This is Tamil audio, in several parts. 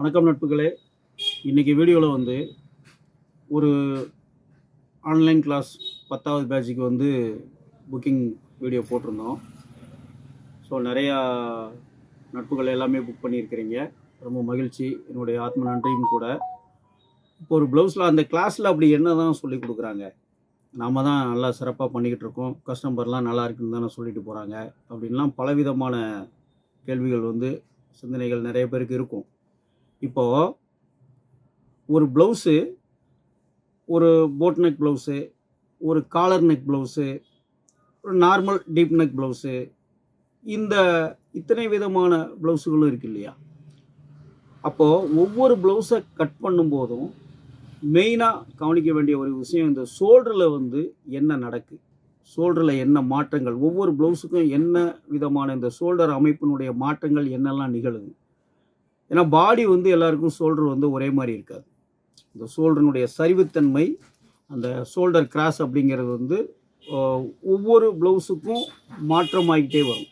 வணக்கம் நட்புகளே. இன்றைக்கி வீடியோவில் வந்து ஒரு ஆன்லைன் கிளாஸ் பத்தாவது பேட்சுக்கு வந்து புக்கிங் வீடியோ போட்டிருந்தோம். ஸோ நிறையா நட்புகள் எல்லாமே புக் பண்ணியிருக்கிறீங்க. ரொம்ப மகிழ்ச்சி. என்னுடைய ஆத்ம நன்றியும் கூட. இப்போ ஒரு ப்ளவுஸில் அந்த கிளாஸில் அப்படி என்ன தான் சொல்லி கொடுக்குறாங்க? நாம தான் நல்லா சிறப்பாக பண்ணிக்கிட்டு இருக்கோம். கஸ்டமர்லாம் நல்லா இருக்குன்னு தானே சொல்லிட்டு போகிறாங்க அப்படின்லாம் பலவிதமான கேள்விகள் வந்து சிந்தனைகள் நிறைய பேருக்கு இருக்கும். இப்போது ஒரு ப்ளவுஸு ஒரு போட் நெக் ப்ளவுஸு ஒரு காலர் நெக் ப்ளவுஸு ஒரு நார்மல் டீப் நெக் ப்ளவுஸு இந்த இத்தனை விதமான ப்ளவுஸுகளும் இருக்கு இல்லையா? அப்போது ஒவ்வொரு ப்ளவுஸை கட் பண்ணும்போதும் மெயினாக கவனிக்க வேண்டிய ஒரு விஷயம் இந்த ஷோல்டரில் வந்து என்ன நடக்கு? ஷோல்டரில் என்ன மாற்றங்கள்? ஒவ்வொரு ப்ளவுஸுக்கும் என்ன விதமான இந்த ஷோல்டர் அமைப்பினுடைய மாற்றங்கள் என்னெல்லாம் நிகழுது? ஏன்னா பாடி வந்து எல்லாருக்கும் ஷோல்டர் வந்து ஒரே மாதிரி இருக்காது. இந்த ஷோல்டரினுடைய சரிவுத்தன்மை அந்த ஷோல்டர் கிராஸ் அப்படிங்கிறது வந்து ஒவ்வொரு ப்ளவுஸுக்கும் மாற்றமாகிட்டே வரும்.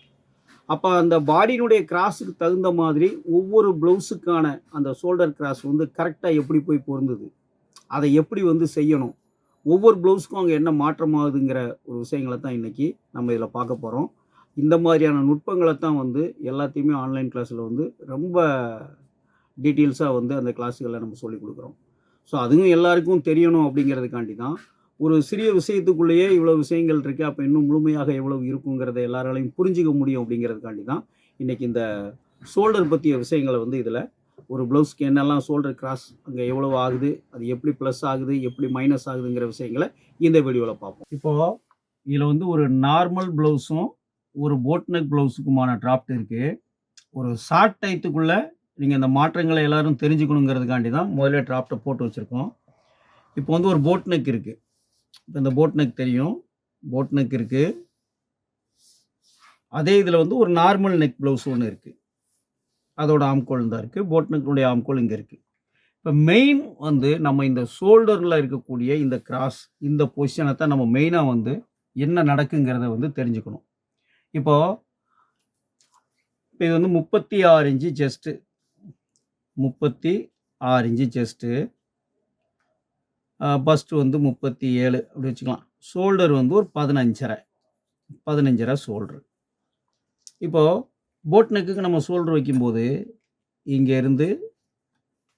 அப்போ அந்த பாடியினுடைய கிராஸுக்கு தகுந்த மாதிரி ஒவ்வொரு ப்ளவுஸுக்கான அந்த ஷோல்டர் கிராஸ் வந்து கரெக்டாக எப்படி போய் பொருந்துது? அதை எப்படி வந்து செய்யணும்? ஒவ்வொரு ப்ளவுஸுக்கும் அங்கே என்ன மாற்றமாகுதுங்கிற ஒரு விஷயங்களை தான் இன்றைக்கி நம்ம இதில் பார்க்க போகிறோம் இந்த மாதிரியான நுட்பங்களை தான் வந்து எல்லாத்தையுமே ஆன்லைன் கிளாஸில் வந்து ரொம்ப டீட்டெயில்ஸாக வந்து அந்த கிளாஸுகளை நம்ம சொல்லிக் கொடுக்குறோம். ஸோ அதுவும் எல்லாருக்கும் தெரியணும் அப்படிங்கிறதுக்காண்டி தான் ஒரு சிறிய விஷயத்துக்குள்ளேயே இவ்வளோ விஷயங்கள் இருக்குது அப்போ இன்னும் முழுமையாக எவ்வளோ இருக்குங்கிறத எல்லாராலையும் புரிஞ்சிக்க முடியும் அப்படிங்கிறதுக்காண்டி தான் இன்றைக்கி இந்த ஷோல்டர் பற்றிய விஷயங்களை வந்து இதில் ஒரு ப்ளவுஸ்க்கு என்னெல்லாம் ஷோல்டர் கிராஸ் அங்கே எவ்வளோ ஆகுது அது எப்படி ப்ளஸ் ஆகுது எப்படி மைனஸ் ஆகுதுங்கிற விஷயங்களை இந்த வீடியோவில் பார்ப்போம். இப்போது இதில் வந்து ஒரு நார்மல் ப்ளவுஸும் ஒரு போட் நெக் ப்ளவுஸுக்குமான டிராப்ட் இருக்குது ஒரு ஷார்ட் டைத்துக்குள்ளே நீங்கள் இந்த மாற்றங்களை எல்லாரும் தெரிஞ்சுக்கணுங்கிறதுக்காண்டி தான் முதல்ல டிராஃப்ட்டை போட்டு வச்சுருக்கோம். இப்போ வந்து ஒரு போட் நெக் இருக்குது இப்போ இந்த போட் நெக் தெரியும். போட் நெக் இருக்குது அதே இதில் வந்து ஒரு நார்மல் நெக் ப்ளவுஸ் ஒன்று இருக்குது அதோட ஆம்கோல் தான் இருக்குது போட் நெக்கினுடைய ஆம்கோல் இங்கே இருக்குது இப்போ மெயின் வந்து நம்ம இந்த ஷோல்டரில் இருக்கக்கூடிய இந்த கிராஸ் இந்த பொசிஷனை தான் நம்ம மெயினாக வந்து என்ன நடக்குங்கிறத வந்து தெரிஞ்சுக்கணும். இப்போது இப்போ இது வந்து முப்பத்தி ஆறு இன்ச்சு செஸ்ட்டு முப்பத்தி ஆறு இன்ச்சு செஸ்ட்டு பஸ்ட்டு வந்து முப்பத்தி ஏழு அப்படி வச்சுக்கலாம். ஷோல்டர் வந்து ஒரு பதினஞ்சரை. பதினஞ்சரை ஷோல்டர் இப்போது போட் நெக்குக்கு நம்ம ஷோல்டர் வைக்கும்போது இங்கேருந்து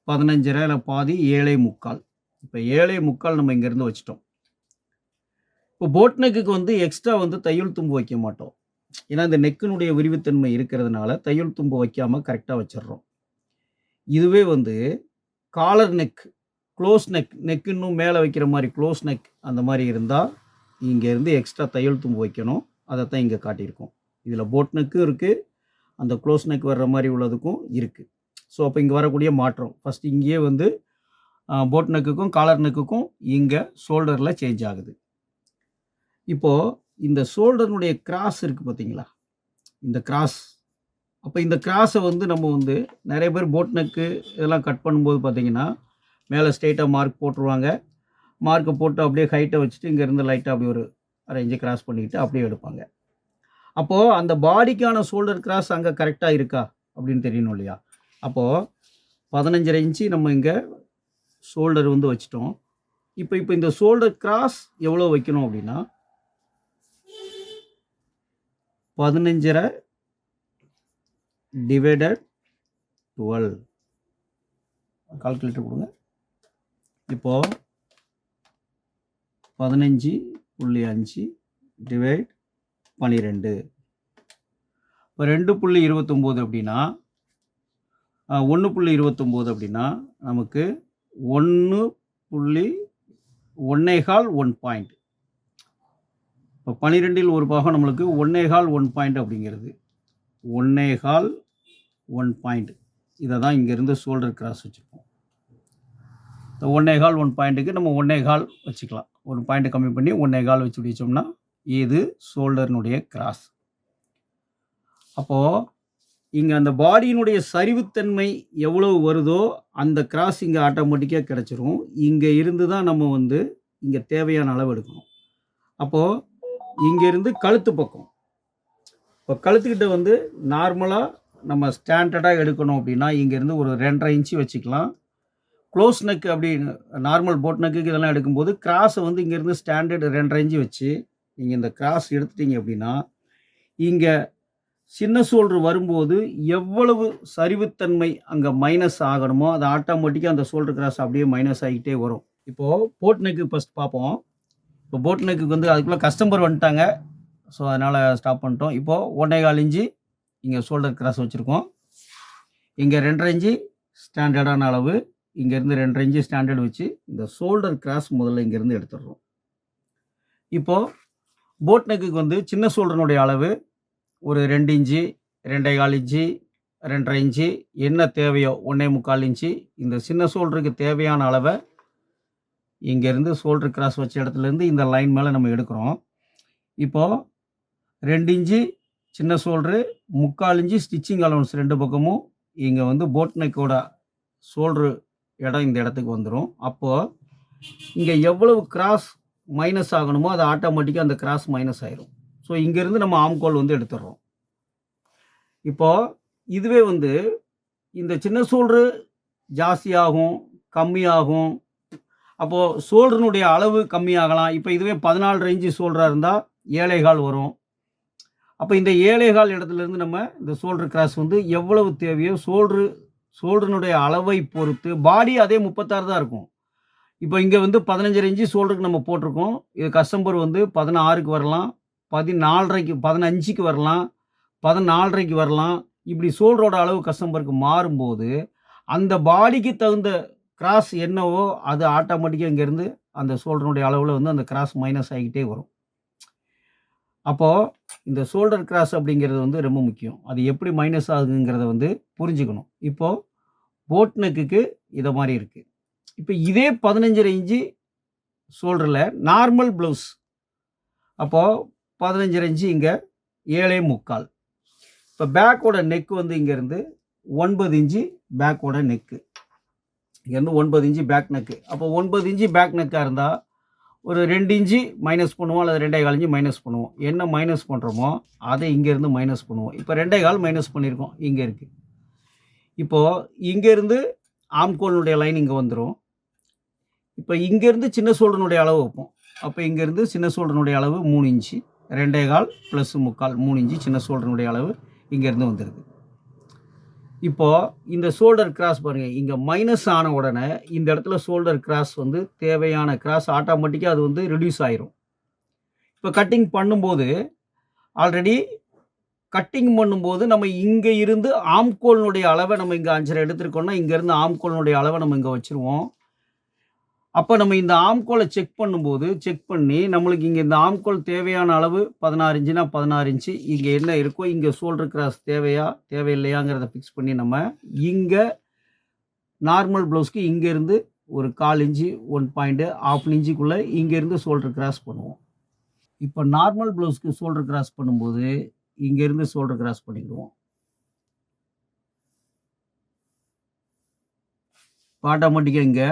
பதினஞ்சரை இல்லை பாதி ஏழை முக்கால். இப்போ ஏழை முக்கால் நம்ம இங்கேருந்து வச்சிட்டோம். இப்போ போட் நெக்குக்கு வந்து எக்ஸ்ட்ரா வந்து தையல் தும்பு வைக்க மாட்டோம். ஏன்னா இந்த நெக்கினுடைய விரிவுத்தன்மை இருக்கிறதுனால தையல் தும்பு வைக்காமல் கரெக்டாக வச்சிடுறோம். இதுவே வந்து collar neck close neck neck இன்னும் மேலே வைக்கிற மாதிரி க்ளோஸ் நெக் அந்த மாதிரி இருந்தால் இங்கேருந்து எக்ஸ்ட்ரா தையல் தும்பு வைக்கணும். அதை தான் இங்கே காட்டியிருக்கோம். இதில் போட் நெக்கும் இருக்குது அந்த க்ளோஸ் நெக் வர்ற மாதிரி உள்ளதுக்கும் இருக்குது ஸோ அப்போ இங்கே வரக்கூடிய மாற்றம். ஃபஸ்ட் இங்கேயே வந்து போட் நெக்குக்கும் காலர் நெக்குக்கும் இங்கே ஷோல்டரில் சேஞ்ச் ஆகுது. இப்போது இந்த ஷோல்டருடைய கிராஸ் இருக்குது பார்த்தீங்களா? இந்த கிராஸ் அப்போ இந்த கிராஸை வந்து நம்ம வந்து நிறைய பேர் போட் நெக்கு இதெல்லாம் கட் பண்ணும்போது பார்த்தீங்கன்னா மேலே ஸ்ட்ரெயிட்டாக மார்க் போட்டுருவாங்க. மார்க்கை போட்டு அப்படியே ஹைட்டை வச்சுட்டு இங்கேருந்து லைட்டாக அப்படி ஒரு அரை கிராஸ் பண்ணிக்கிட்டு அப்படியே எடுப்பாங்க. அப்போது அந்த பாடிக்கான ஷோல்டர் கிராஸ் அங்கே கரெக்டாக இருக்கா அப்படின்னு தெரியணும் இல்லையா? அப்போது பதினஞ்சரை இன்ச்சு நம்ம இங்கே ஷோல்டர் வந்து வச்சிட்டோம். இப்போ இப்போ இந்த ஷோல்டர் கிராஸ் எவ்வளோ வைக்கணும் அப்படின்னா பதினஞ்சரை டிவைடட் டுவெல் கால்குலேட்டர் கொடுங்க. இப்போது பதினஞ்சு புள்ளி அஞ்சு டிவைட் பன்னிரெண்டு இப்போ ரெண்டு புள்ளி இருபத்தொம்போது அப்படின்னா ஒன்று புள்ளி இருபத்தொம்போது அப்படின்னா நமக்கு ஒன்று புள்ளி ஒன்னேகால் ஒன் பாயிண்ட் இப்போ பன்னிரெண்டில் ஒரு பாகம் நம்மளுக்கு ஒன்னேகால் ஒன் பாயிண்ட் அப்படிங்கிறது. ஒன்னேகால் ஒன் பாயிண்ட் இதை தான் இங்கேருந்து ஷோல்டர் கிராஸ் வச்சுப்போம் இந்த ஒன்னேகால் ஒன் பாயிண்ட்டுக்கு நம்ம ஒன்னேகால் வச்சுக்கலாம். ஒரு பாயிண்ட் கம்மி பண்ணி ஒன்னேகால் வச்சு பிடிச்சோம்னா இது ஷோல்டர்னுடைய கிராஸ் அப்போது இங்கே அந்த பாடியினுடைய சரிவுத்தன்மை எவ்வளவு வருதோ அந்த கிராஸ் இங்கே ஆட்டோமேட்டிக்காக கிடச்சிரும். இங்கே இருந்து தான் நம்ம வந்து இங்கே தேவையான அளவு எடுக்கணும். அப்போது இங்கேருந்து கழுத்து பக்கம். இப்போ கழுத்துக்கிட்ட வந்து நார்மலாக நம்ம ஸ்டாண்டர்டாக எடுக்கணும் அப்படின்னா இங்கேருந்து ஒரு ரெண்டரை இன்ச்சு வச்சுக்கலாம். க்ளோஸ் நெக் அப்படி நார்மல் போட் நெக்கு இதெல்லாம் எடுக்கும்போது கிராஸை வந்து இங்கேருந்து ஸ்டாண்டர்ட் ரெண்டரை இன்ச்சு வச்சு நீங்கள் இந்த கிராஸ் எடுத்துட்டீங்க அப்படின்னா இங்கே சின்ன சோல்ட்ரு வரும்போது எவ்வளவு சரிவுத்தன்மை அங்கே மைனஸ் ஆகணுமோ அது ஆட்டோமேட்டிக்காக அந்த சோல்ட்ரு கிராஸ் அப்படியே மைனஸ் ஆகிட்டே வரும். இப்போது போட் நெக்கு ஃபஸ்ட் பார்ப்போம். இப்போ போட் நெக்குக்கு வந்து அதுக்குள்ளே கஸ்டமர் வந்துட்டாங்க. ஸோ அதனால் ஸ்டாப் பண்ணிட்டோம். இப்போது ஒன்றே கால் இஞ்சி இங்கே ஷோல்டர் கிராஸ் வச்சுருக்கோம். இங்கே ரெண்டரை இஞ்சி ஸ்டாண்டர்டான அளவு. இங்கேருந்து ரெண்டரை இஞ்சி ஸ்டாண்டர்ட் வச்சு இந்த ஷோல்டர் கிராஸ் முதல்ல இங்கேருந்து எடுத்துடுறோம். இப்போது போட் நெக்குக்கு வந்து சின்ன ஷோல்டர்னுடைய அளவு ஒரு ரெண்டு இன்ச்சு ரெண்டே கால் இன்ச்சு ரெண்டரை இன்ச்சு. என்ன தேவையோ ஒன்றே முக்கால் இன்ச்சு. இந்த சின்ன ஷோல்டருக்கு தேவையான அளவை இங்கேருந்து ஷோல்டர் கிராஸ் வச்ச இடத்துலேருந்து இந்த லைன் மேலே நம்ம எடுக்கிறோம். இப்போது ரெண்டு இன்ச்சு சின்ன ஷோல்டரு முக்கால் இன்ச்சு ஸ்டிச்சிங் அலவன்ஸ் ரெண்டு பக்கமும் இங்கே வந்து போட் நெக்கோட இடம் இந்த இடத்துக்கு வந்துடும் அப்போது இங்கே எவ்வளவு கிராஸ் மைனஸ் ஆகணுமோ அது ஆட்டோமேட்டிக்காக அந்த கிராஸ் மைனஸ் ஆயிரும். ஸோ இங்கேருந்து நம்ம ஆம்கோல் வந்து எடுத்துடுறோம். இப்போது இதுவே வந்து இந்த சின்ன சோல்ரு ஜாஸ்தியாகும் கம்மியாகும் அப்போது சோல்டனுடைய அளவு கம்மியாகலாம். இப்போ இதுவே பதினாலு ரேஞ்சு சோல்டராக இருந்தால் ஏழைகால் வரும். அப்போ இந்த ஏழைகால் இடத்துலேருந்து நம்ம இந்த சோல்டர் கிராஸ் வந்து எவ்வளவு தேவையோ சோல்ட்ரு சோல்டனுடைய அளவை பொறுத்து பாடி அதே முப்பத்தாறு தான் இருக்கும். இப்போ இங்கே வந்து பதினஞ்சு ரேஞ்சு சோல்டருக்கு நம்ம போட்டிருக்கோம். இது கஸ்டம்பர் வந்து பதினாறுக்கு வரலாம் பதினாலரைக்கு பதினஞ்சுக்கு வரலாம் பதினாலரைக்கு வரலாம். இப்படி சோல்டரோட அளவு கஸ்டம்பருக்கு மாறும்போது அந்த பாடிக்கு தகுந்த கிராஸ் என்னவோ அது ஆட்டோமேட்டிக்காக இங்கேருந்து அந்த ஷோல்டருடைய அளவில் வந்து அந்த கிராஸ் மைனஸ் ஆகிக்கிட்டே வரும். அப்போது இந்த ஷோல்டர் கிராஸ் அப்படிங்கிறது வந்து ரொம்ப முக்கியம். அது எப்படி மைனஸ் ஆகுங்கிறத வந்து புரிஞ்சுக்கணும். இப்போது போட் நெக்குக்கு இதை மாதிரி இருக்குது இப்போ இதே பதினஞ்சரை இன்ச்சு ஷோல்டரில் நார்மல் ப்ளவுஸ் அப்போது பதினஞ்சரை இன்ச்சு இங்கே ஏழே முக்கால். இப்போ பேக்கோட நெக் வந்து இங்கேருந்து ஒன்பது இன்ச்சு பேக்கோட நெக்கு இங்கேருந்து ஒன்பது இன்ச்சு பேக் நெக்கு அப்போ ஒன்பது இன்ச்சு பேக் நெக்காக இருந்தால் ஒரு ரெண்டு இன்ச்சு மைனஸ் பண்ணுவோம் அல்லது ரெண்டே கால் இன்ச்சு மைனஸ் பண்ணுவோம். என்ன மைனஸ் பண்ணுறோமோ அதை இங்கேருந்து மைனஸ் பண்ணுவோம். இப்போ ரெண்டே கால் மைனஸ் பண்ணியிருக்கோம் இங்கே இருக்குது இப்போது இங்கேருந்து ஆம்கோலினுடைய லைன் இங்கே வந்துடும் இப்போ இங்கேருந்து சின்ன சோல்டனுடைய அளவு வைப்போம். அப்போ இங்கேருந்து சின்ன சோல்டனுடைய அளவு மூணு இன்ச்சு ரெண்டே கால் ப்ளஸ் முக்கால் மூணு இன்ச்சு சின்ன சோல்டனுடைய அளவு இங்கேருந்து வந்துடுது இப்போது இந்த ஷோல்டர் கிராஸ் பாருங்கள் இங்கே மைனஸ் ஆன உடனே இந்த இடத்துல ஷோல்டர் கிராஸ் வந்து தேவையான கிராஸ் ஆட்டோமேட்டிக்காக அது வந்து ரிடியூஸ் ஆயிரும். இப்போ கட்டிங் பண்ணும்போது ஆல்ரெடி கட்டிங் பண்ணும்போது நம்ம இங்கே இருந்து ஆம்கோலினுடைய அளவை நம்ம இங்கே அஞ்சரை எடுத்துருக்கோம்னா இங்கேருந்து ஆம்கோலினுடைய அளவை நம்ம இங்கே வச்சுருவோம். அப்போ நம்ம இந்த ஆம்கோலை செக் பண்ணும்போது செக் பண்ணி நம்மளுக்கு இங்கே இந்த ஆம்கோல் தேவையான அளவு பதினாறு இன்ச்சுனா பதினாறு இன்ச்சு இங்கே என்ன இருக்கோ இங்கே ஷோல்டர் கிராஸ் தேவையா தேவையில்லையாங்கிறத ஃபிக்ஸ் பண்ணி நம்ம இங்கே நார்மல் ப்ளவுஸ்க்கு இங்கேருந்து ஒரு கால் இன்ச்சு ஒன் பாயிண்ட்டு ஆஃப் இன்ச்சுக்குள்ளே இங்கேருந்து ஷோல்டர் கிராஸ் பண்ணுவோம். இப்போ நார்மல் ப்ளவுஸ்க்கு ஷோல்டர் கிராஸ் பண்ணும்போது இங்கேருந்து ஷோல்டர் கிராஸ் பண்ணிக்கிடுவோம். ஆட்டோமேட்டிக்காக இங்கே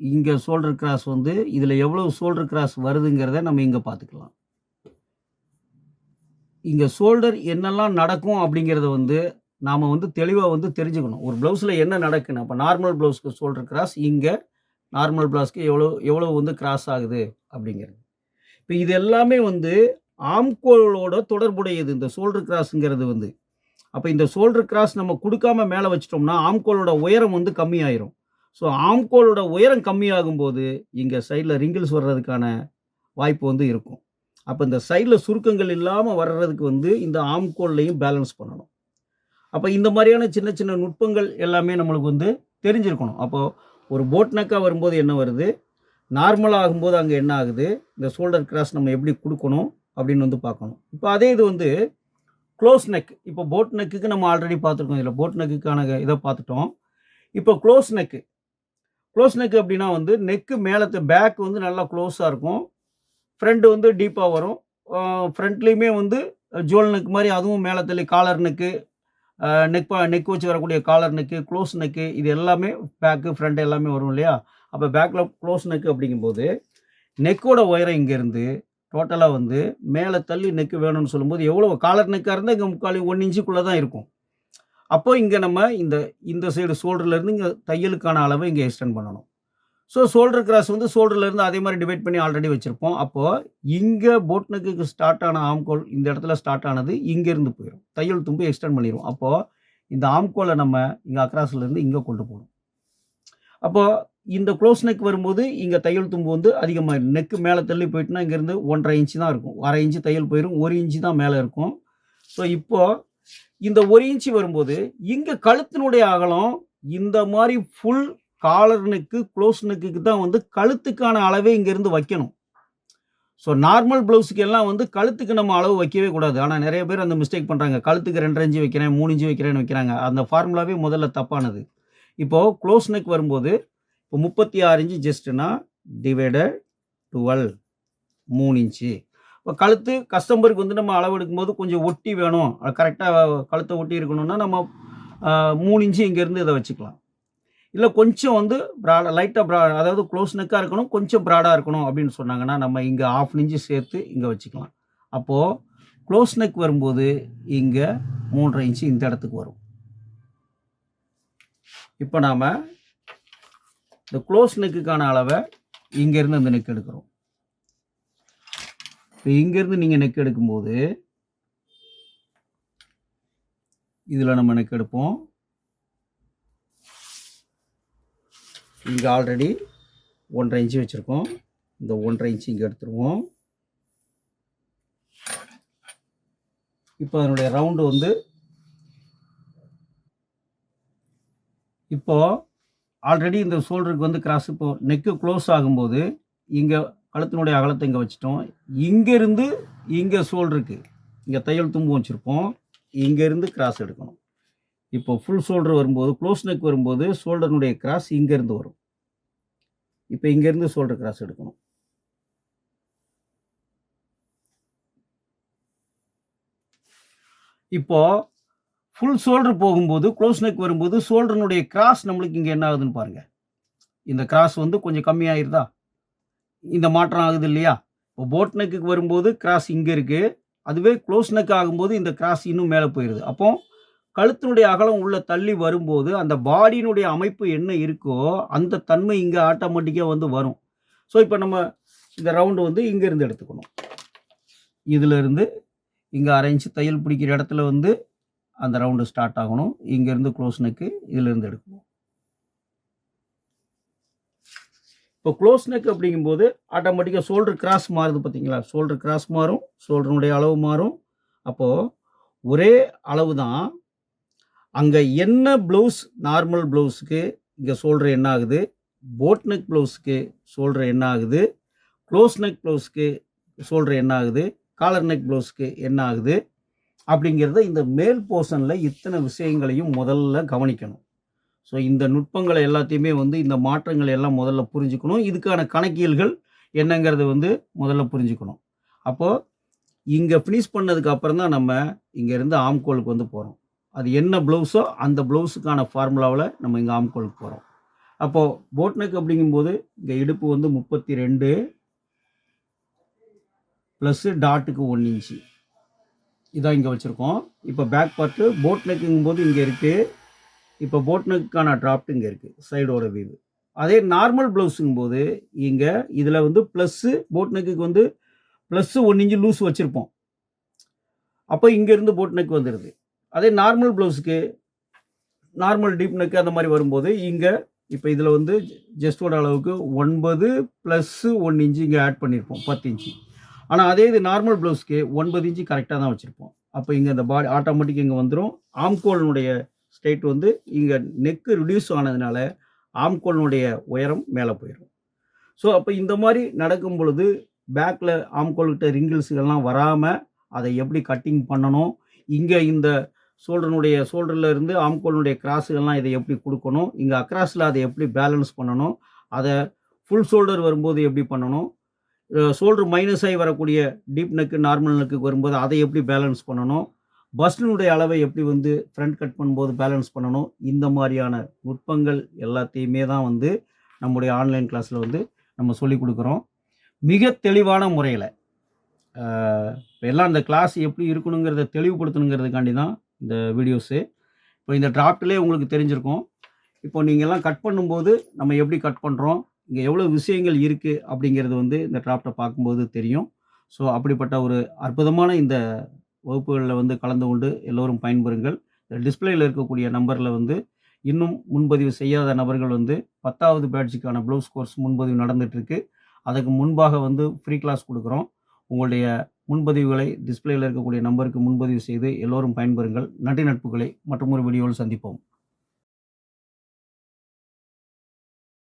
இங்கே ஷோல்டர் கிராஸ் வந்து இதில் எவ்வளோ ஷோல்டர் கிராஸ் வருதுங்கிறத நம்ம இங்கே பார்த்துக்கலாம். இங்கே ஷோல்டர் என்னெல்லாம் நடக்கும் அப்படிங்கிறத வந்து நாம் வந்து தெளிவாக வந்து தெரிஞ்சுக்கணும். ஒரு ப்ளவுஸில் என்ன நடக்குன்னு அப்போ நார்மல் ப்ளவுஸ்க்கு ஷோல்டர் கிராஸ் இங்கே நார்மல் ப்ளவுஸ்க்கு எவ்வளோ எவ்வளோ வந்து கிராஸ் ஆகுது அப்படிங்கிறது. இப்போ இது எல்லாமே வந்து ஆம்கோளோட தொடர்புடையது இந்த ஷோல்டர் கிராஸுங்கிறது வந்து. அப்போ இந்த ஷோல்டர் கிராஸ் நம்ம கொடுக்காம மேலே வச்சிட்டோம்னா ஆம்கோலோட உயரம் வந்து கம்மியாயிரும். ஸோ ஆம்கோலோட உயரம் கம்மியாகும் போது இங்கே சைடில் ரிங்கிள்ஸ் வர்றதுக்கான வாய்ப்பு வந்து இருக்கும். அப்போ இந்த சைடில் சுருக்கங்கள் இல்லாமல் வர்றதுக்கு வந்து இந்த ஆம்கோல்லையும் பேலன்ஸ் பண்ணணும். அப்போ இந்த மாதிரியான சின்ன சின்ன நுட்பங்கள் எல்லாமே நம்மளுக்கு வந்து தெரிஞ்சிருக்கணும். அப்போது ஒரு போட் நக்காக வரும்போது என்ன வருது? நார்மலாக ஆகும்போது அங்கே என்ன ஆகுது? இந்த ஷோல்டர் கிராஸ் நம்ம எப்படி கொடுக்கணும்? அப்படின்னு வந்து பார்க்கணும். இப்போ அதே இது வந்து க்ளோஸ் நெக் இப்போ போட் நெக்குக்கு நம்ம ஆல்ரெடி பார்த்துருக்கோம். இதில் போட் நெக்குக்கான இதை பார்த்துட்டோம். இப்போ க்ளோஸ் நெக்கு க்ளோஸ் நெக் அப்படின்னா வந்து நெக்கு மேலே பேக் வந்து நல்லா க்ளோஸாக இருக்கும். ஃப்ரண்ட் வந்து டீப்பாக வரும். ஃப்ரண்ட்லேயுமே வந்து ஜுவல் நெக் மாதிரி அதுவும் மேலே தள்ளி காலர் நெக்கு நெக் நெக் வச்சு வரக்கூடிய காலர் நெக்கு க்ளோஸ் நெக்கு இது எல்லாமே பேக்கு ஃப்ரண்ட் எல்லாமே வரும் இல்லையா? அப்போ பேக்கில் க்ளோஸ் நெக்கு அப்படிங்கும்போது நெக்கோட உயரம் இங்கேருந்து டோட்டலாக வந்து மேலே தள்ளி நெக்கு வேணும்னு சொல்லும்போது எவ்வளோ காலர் நெக்காக இருந்தால் இங்கே முக்கால் ஒன் இன்ச்சுக்குள்ளே தான் இருக்கும். அப்போ இங்கே நம்ம இந்த இந்த சைடு ஷோல்டர்லேருந்து இங்கே தையலுக்கான அளவை இங்கே எக்ஸ்டெண்ட் பண்ணணும். ஸோ ஷோல்டர் கிராஸ் வந்து ஷோல்டர்லேருந்து அதே மாதிரி டிவைட் பண்ணி ஆல்ரெடி வச்சுருப்போம். அப்போது இங்கே போட்னுக்கு ஸ்டார்ட் ஆன ஆம்கோல் இந்த இடத்துல ஸ்டார்ட் ஆனது இங்கேருந்து போயிடும் தையல் தும்பு எக்ஸ்டெண்ட் பண்ணிடுவோம் அப்போது இந்த ஆம்கோலை நம்ம இங்கே அக்ராஸ்லேருந்து இங்கே கொண்டு போகணும். அப்போது இந்த க்ளோஸ் நெக் வரும்போது இங்கே தையல் தும்பு வந்து அதிகமாக நெக்கு மேலே தள்ளி போயிட்டுனா இங்கேருந்து ஒன்றரை இன்ச்சு தான் இருக்கும். அரை இன்ச்சு தையல் போயிடும் ஒரு இன்ச்சு தான் மேலே இருக்கும். ஸோ இப்போது இந்த ஒரு இன்ச்சு வரும்போது இங்கே கழுத்தினுடைய அகலம் இந்த மாதிரி ஃபுல் காலர் நெக்கு க்ளோஸ் நெக்குக்கு தான் வந்து கழுத்துக்கான அளவே இங்கேருந்து வைக்கணும். ஸோ நார்மல் ப்ளவுஸுக்கு எல்லாம் வந்து கழுத்துக்கு நம்ம அளவு வைக்கவே கூடாது. ஆனால் நிறைய பேர் அந்த மிஸ்டேக் பண்ணுறாங்க கழுத்துக்கு ரெண்டரை இன்ச்சு வைக்கிறேன் மூணு இன்ச்சு வைக்கிறேன்னு வைக்கிறாங்க. அந்த ஃபார்முலாவே முதல்ல தப்பானது. இப்போது க்ளோஸ் நெக் வரும்போது இப்போ முப்பத்தி ஆறு இன்ச்சு ஜஸ்ட்டுனா டிவைடட் டுவெல் மூணு இன்ச்சு. கழுத்து கஸ்டமருக்கு வந்து நம்ம அளவு எடுக்கும்போது கொஞ்சம் ஒட்டி வேணும். கரெக்டாக கழுத்தை ஒட்டி இருக்கணும்னா நம்ம மூணு இன்ச்சு இங்கேருந்து இதை வச்சுக்கலாம். இல்லை கொஞ்சம் வந்து ப்ராட லைட்டாக ப்ரா அதாவது க்ளோஸ் நெக்காக இருக்கணும் கொஞ்சம் ப்ராடாக இருக்கணும் அப்படின்னு சொன்னாங்கன்னா நம்ம இங்கே ஆஃப் இன்ச்சு சேர்த்து இங்கே வச்சுக்கலாம். அப்போது க்ளோஸ் நெக் வரும்போது இங்கே மூன்றரை இன்ச்சு இந்த இடத்துக்கு வரும். இப்போ நாம் இந்த க்ளோஸ் நெக்குக்கான அளவை இங்கேருந்து அந்த நெக் எடுக்கிறோம். இப்போ இங்கேருந்து நீங்கள் நெக் எடுக்கும்போது இதில் நம்ம நெக் எடுப்போம். இங்கே ஆல்ரெடி ஒன்றரை இன்ச்சு வச்சுருக்கோம். இந்த ஒன்றரை இன்ச்சு இங்கே எடுத்துருவோம். இப்போ அதனுடைய ரவுண்டு வந்து இப்போது ஆல்ரெடி இந்த ஷோல்டருக்கு வந்து கிராஸ் இப்போ நெக்கு க்ளோஸ் ஆகும்போது இங்கே கழுத்தினுடைய அகலத்தை இங்கே வச்சுட்டோம். இங்கேருந்து இங்கே ஷோல்டருக்கு இங்கே தையல் தும்பு வச்சுருப்போம். இங்கேருந்து கிராஸ் எடுக்கணும். இப்போ ஃபுல் ஷோல்டர் வரும்போது க்ளோஸ் நெக் வரும்போது ஷோல்டர்னுடைய கிராஸ் இங்கேருந்து வரும். இப்போ இங்கேருந்து ஷோல்டர் கிராஸ் எடுக்கணும். இப்போ ஃபுல் ஷோல்டர் போகும்போது க்ளோஸ் நெக் வரும்போது ஷோல்டர்னுடைய கிராஸ் நம்மளுக்கு இங்கே என்ன ஆகுதுன்னு பாருங்கள் இந்த கிராஸ் வந்து கொஞ்சம் கம்மியாயிருதா? இந்த மாற்றம் ஆகுது இல்லையா? இப்போ போட் நெக்குக்கு வரும்போது கிராஸ் இங்கே இருக்குது அதுவே க்ளோஸ் நெக் ஆகும்போது இந்த கிராஸ் இன்னும் மேலே போயிடுது அப்போ கழுத்தினுடைய அகலம் உள்ள தள்ளி வரும்போது அந்த பாடியினுடைய அமைப்பு என்ன இருக்கோ அந்த தன்மை இங்கே ஆட்டோமேட்டிக்காக வந்து வரும். ஸோ இப்போ நம்ம இந்த ரவுண்டு வந்து இங்கேருந்து எடுத்துக்கணும். இதிலிருந்து இங்கே அரைஞ்சு தையல் பிடிக்கிற இடத்துல வந்து அந்த ரவுண்டு ஸ்டார்ட் ஆகணும். இங்கேருந்து க்ளோஸ் நெக்கு இதிலேருந்து எடுக்கணும். இப்போ க்ளோஸ் நெக் அப்படிங்கும்போது ஆட்டோமேட்டிக்காக ஷோல்டர் கிராஸ் மாறுது பார்த்தீங்களா? ஷோல்டர் கிராஸ் மாறும் ஷோல்டருடைய அளவு மாறும். அப்போது ஒரே அளவு தான் அங்கே என்ன ப்ளவுஸ் நார்மல் ப்ளவுஸுக்கு இங்கே ஷோல்டர் என்ன ஆகுது? போட் நெக் ப்ளவுஸுக்கு ஷோல்டர் என்ன ஆகுது? க்ளோஸ் நெக் ப்ளவுஸுக்கு ஷோல்டர் என்ன ஆகுது? காலர் நெக் ப்ளவுஸ்க்கு என்ன ஆகுது? அப்படிங்கிறத இந்த மேல் போர்ஷனில் இத்தனை விஷயங்களையும் முதல்ல கவனிக்கணும். ஸோ இந்த நுட்பங்களை எல்லாத்தையுமே வந்து இந்த மாற்றங்களை எல்லாம் முதல்ல புரிஞ்சுக்கணும். இதுக்கான கணக்கியல்கள் என்னங்கிறத வந்து முதல்ல புரிஞ்சுக்கணும். அப்போது இங்கே ஃபினிஷ் பண்ணதுக்கு அப்புறம் தான் நம்ம இங்கேருந்து ஆம்கோலுக்கு வந்து போகிறோம் அது என்ன ப்ளவுஸோ அந்த ப்ளவுஸுக்கான ஃபார்முலாவில் நம்ம இங்கே ஆம்கோலுக்கு போகிறோம் அப்போது போட் நெக் அப்படிங்கும்போது இங்கே இடுப்பு வந்து முப்பத்தி ரெண்டு ப்ளஸ்ஸு டாட்டுக்கு ஒன் இன்ச்சு. இதான் இங்கே வச்சுருக்கோம். இப்போ பேக் பார்ட்டு போட் நெக்குங்கும்போது இங்கே இருக்குது இப்போ போட்னுக்கான நெக்குக்கான ட்ராப்ட் இங்கே இருக்குது சைடோட வீவு அதே நார்மல் ப்ளவுஸுங்கும் போது இங்கே இதில் வந்து ப்ளஸ்ஸு போட்னுக்கு வந்து ப்ளஸ்ஸு ஒன் இன்ச்சு லூஸ் வச்சுருப்போம். அப்போ இங்கேருந்து போட் நெக் வந்துடுது அதே நார்மல் ப்ளவுஸுக்கு நார்மல் டீப் நெக்கு அந்த மாதிரி வரும்போது இங்கே இப்போ இதில் வந்து ஜஸ்டோட அளவுக்கு ஒன்பது ப்ளஸ்ஸு ஒன் இன்ச்சு இங்கே ஆட் பண்ணியிருப்போம் பத்து இன்ச்சு ஆனால் அதே இது நார்மல் ப்ளவுஸ்க்கு ஒன்பது இன்ச்சு கரெக்டாக தான் வச்சுருப்போம். அப்போ இங்கே இந்த பாடி ஆட்டோமேட்டிக் இங்கே வந்துடும் ஆம்கோலினுடைய ஸ்டேட் வந்து இங்கே நெக்கு ரிடியூஸ் ஆனதுனால ஆம்கோலினுடைய உயரம் மேலே போயிடும் ஸோ அப்போ இந்த மாதிரி நடக்கும் பொழுது பேக்கில் ஆம்கோல்கிட்ட ரிங்கிள்ஸுகள்லாம் வராமல் அதை எப்படி கட்டிங் பண்ணணும்? இங்கே இந்த ஷோல்டருனுடைய ஷோல்டரில் இருந்து ஆம்கோலினுடைய கிராஸுகள்லாம் இதை எப்படி கொடுக்கணும்? இங்கே அக்ராஸில் அதை எப்படி பேலன்ஸ் பண்ணணும்? அதை ஃபுல் ஷோல்டர் வரும்போது எப்படி பண்ணணும்? ஷோல்டர் மைனஸ் ஆகி வரக்கூடிய டீப் நெக்கு நார்மல் நெக்குக்கு வரும்போது அதை எப்படி பேலன்ஸ் பண்ணணும்? பஸ்டினுடைய அளவை எப்படி வந்து ஃப்ரண்ட் கட் பண்ணும்போது பேலன்ஸ் பண்ணணும்? இந்த மாதிரியான நுட்பங்கள் எல்லாத்தையுமே தான் வந்து நம்முடைய ஆன்லைன் கிளாஸில் வந்து நம்ம சொல்லிக் கொடுக்குறோம். மிக தெளிவான முறையில் இப்போ எல்லாம் இந்த கிளாஸ் எப்படி இருக்கணுங்கிறத தெளிவுபடுத்தணுங்கிறதுக்காண்டி தான் இந்த வீடியோஸு இப்போ இந்த டிராஃப்ட்லேயே உங்களுக்கு தெரிஞ்சிருக்கும். இப்போ நீங்கள்லாம் கட் பண்ணும்போது நம்ம எப்படி கட் பண்ணுறோம் இங்கே எவ்வளோ விஷயங்கள் இருக்குது அப்படிங்கிறது வந்து இந்த டிராஃப்டை பார்க்கும்போது தெரியும். ஸோ அப்படிப்பட்ட ஒரு அற்புதமான இந்த வகுப்புகளில் வந்து கலந்து கொண்டு எல்லோரும் பயன்பெறுங்கள். டிஸ்பிளேயில் இருக்கக்கூடிய நம்பரில் வந்து இன்னும் முன்பதிவு செய்யாத நபர்கள் வந்து பத்தாவது பேட்சுக்கான ப்ளவுஸ் கோர்ஸ் முன்பதிவு நடந்துகிட்ருக்கு அதுக்கு முன்பாக வந்து ஃப்ரீ கிளாஸ் கொடுக்குறோம். உங்களுடைய முன்பதிவுகளை டிஸ்பிளேயில் இருக்கக்கூடிய நம்பருக்கு முன்பதிவு செய்து எல்லோரும் பயன்பெறுங்கள். நன்றி நட்புகளை. மற்றும் ஒரு வீடியோவில் சந்திப்போம்.